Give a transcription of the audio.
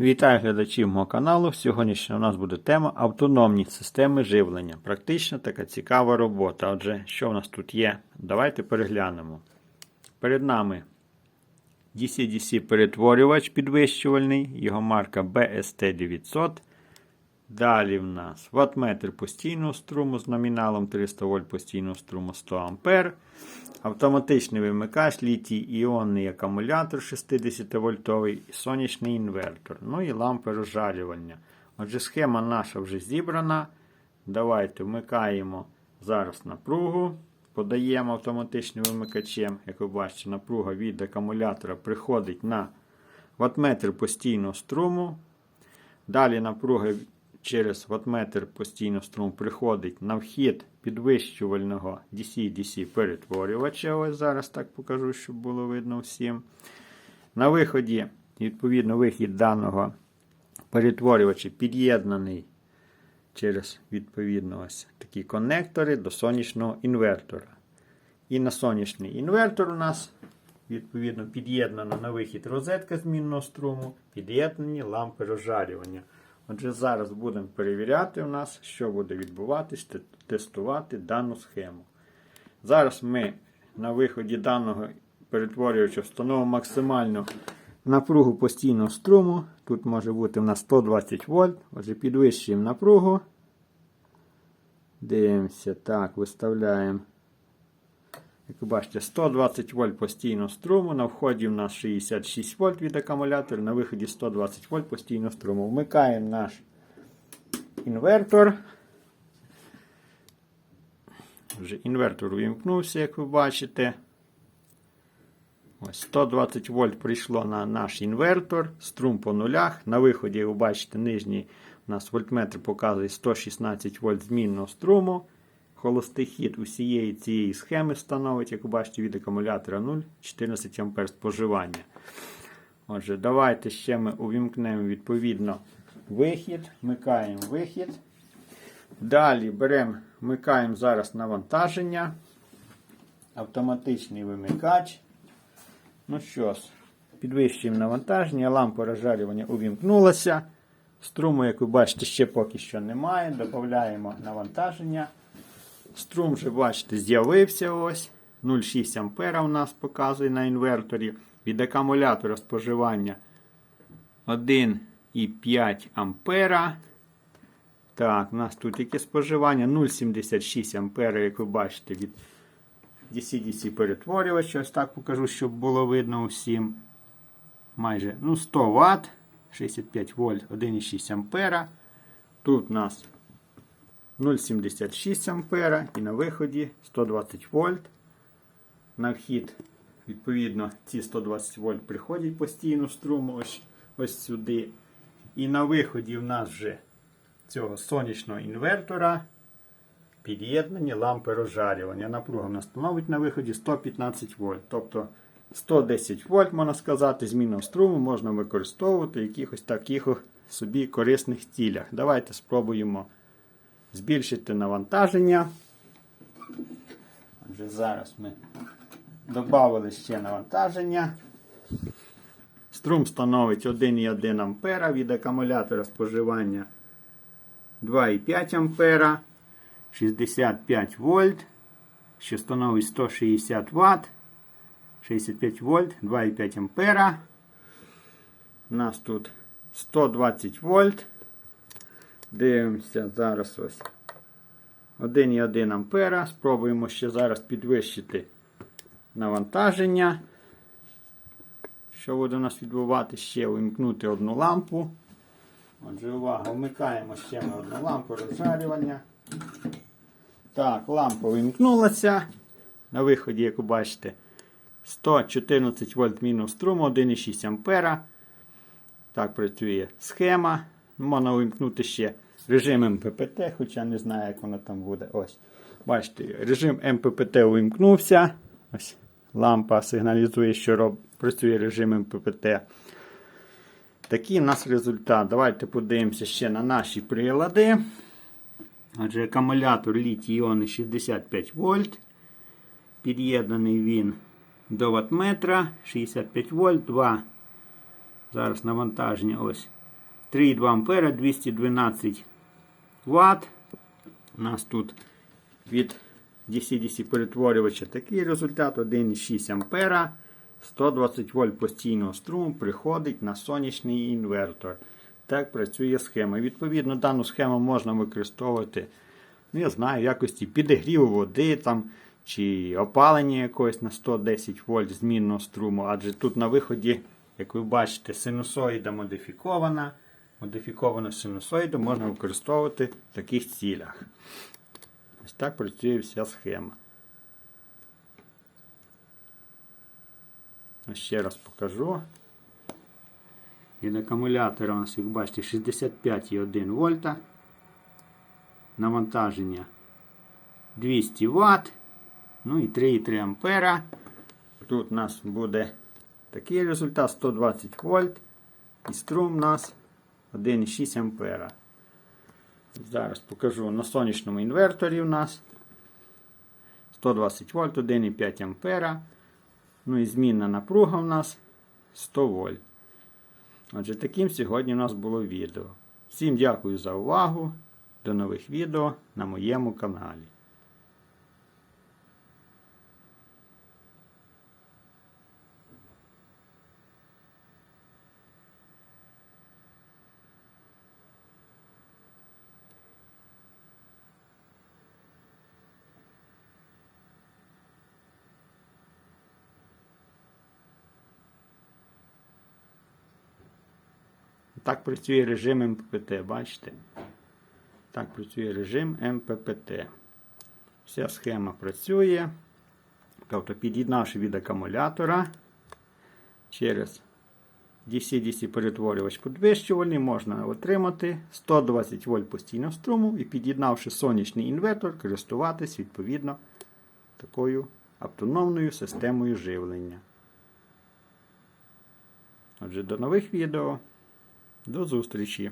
Вітаю глядачів мого каналу. Сьогоднішня у нас буде тема автономні системи живлення. Практична така цікава робота. Отже, що в нас тут є? Давайте переглянемо. Перед нами DC-DC перетворювач підвищувальний, його марка BST900. Далі в нас ваттметр постійного струму з номіналом 300 вольт постійного струму 100 А. Автоматичний вимикач, літій іонний акумулятор 60 вольтовий і сонячний інвертор. Ну і лампи розжарювання. Отже, схема наша вже зібрана. Давайте вмикаємо зараз напругу. Подаємо автоматичним вимикачем. Як ви бачите, напруга від акумулятора приходить на ваттметр постійного струму. Далі напруга через ваттметр постійного струму приходить на вхід підвищувального DC-DC перетворювача. Ось зараз так покажу, щоб було видно всім. На виході, відповідно, вихід даного перетворювача під'єднаний через відповідно ось такі конектори до сонячного інвертора. І на сонячний інвертор у нас відповідно під'єднано на вихід розетка змінного струму, під'єднані лампи розжарювання. Отже, зараз будемо перевіряти у нас, що буде відбуватись, тестувати дану схему. Зараз ми на виході даного перетворювача встановимо максимальну напругу постійного струму. Тут може бути у нас 120 вольт. Отже, підвищуємо напругу. Дивимося, так, виставляємо. Як ви бачите, 120 вольт постійного струму. На вході в нас 66 вольт від акумулятора, на виході 120 вольт постійного струму. Вмикаємо наш інвертор. Вже інвертор увімкнувся, як ви бачите. Ось 120 вольт прийшло на наш інвертор. Струм по нулях. На виході, ви бачите, нижній у нас вольтметр показує 116 вольт змінного струму. Холостий хід усієї цієї схеми становить, як ви бачите, від акумулятора 0,14 А споживання. Отже, давайте ще ми увімкнемо відповідно вихід. Вмикаємо вихід. Далі беремо, вмикаємо зараз навантаження. Автоматичний вимикач. Ну що ж, підвищуємо навантаження, лампа розжарювання увімкнулася. Струму, як ви бачите, ще поки що немає. Додаємо навантаження. Струм вже, бачите, з'явився ось. 0,6 ампера у нас показує на інверторі. Від акумулятора споживання 1,5 ампера. Так, у нас тут яке споживання 0,76 ампера, як ви бачите, від DC-DC перетворювача. Ось так покажу, щоб було видно усім. Майже ну, 100 Вт, 65 вольт, 1,6 ампера. Тут у нас 0,76 ампера і на виході 120 вольт. На вхід, відповідно, ці 120 вольт приходять постійно струму ось, ось сюди. І на виході в нас вже цього сонячного інвертора під'єднані лампи розжарювання. Напруга в нас становить на виході 115 вольт. Тобто 110 вольт, можна сказати, змінного струму можна використовувати в якихось таких собі корисних цілях. Давайте спробуємо збільшити навантаження. Отже, зараз ми додали ще навантаження. Струм становить 1,1 ампера від акумулятора споживання 2,5 ампера, 65 вольт, що становить 160 Вт, 65 вольт, 2,5 ампера. У нас тут 120 вольт. Дивимося зараз ось 1,1 ампера. Спробуємо ще зараз підвищити навантаження. Що буде у нас відбувати? Ще увімкнути одну лампу. Отже, увага, вмикаємо ще на одну лампу розжарювання. Так, лампа вимкнулася. На виході, як ви бачите, 114 вольт мінус струму, 1,6 ампера. Так працює схема. Можна увімкнути ще режим МППТ, хоча не знаю, як воно там буде. Ось. Бачите, режим МППТ увімкнувся. Ось лампа сигналізує, що роб... працює режим МППТ. Такий у нас результат. Давайте подивимося ще на наші прилади. Отже, акумулятор літій іони 65 вольт. Під'єднаний він до ваттметра 65 вольт, 2. Зараз навантаження ось 3,2 ампера, 212 Вт. У нас тут від DC-DC перетворювача такий результат 1,6 ампера. 120 вольт постійного струму приходить на сонячний інвертор. Так працює схема. Відповідно, дану схему можна використовувати, ну, знаю, в якості підігріву води там, чи опалення якогось на 110 вольт змінного струму. Адже тут на виході, як ви бачите, синусоїда модифікована. Модифіковану синусоїду можна використовувати в таких цілях. Ось так працює вся схема. Ще раз покажу. Від акумулятора у нас, як бачите, 65,1 вольта. Навантаження 200 Вт. Ну і 3,3 ампера. Тут у нас буде такий результат 120 вольт. І струм у нас 1,6 ампера. Зараз покажу на сонячному інверторі у нас 120 вольт, 1,5 ампера. Ну і змінна напруга у нас 100 вольт. Отже, таким сьогодні у нас було відео. Всім дякую за увагу. До нових відео на моєму каналі. Так працює режим МППТ, бачите? Так працює режим МППТ. Вся схема працює. Тобто, під'єднавши від акумулятора через DC-DC перетворювач підвищувальний, можна отримати 120 вольт постійного струму і під'єднавши сонячний інвертор, користуватись відповідно такою автономною системою живлення. Отже, до нових відео. До зустрічі!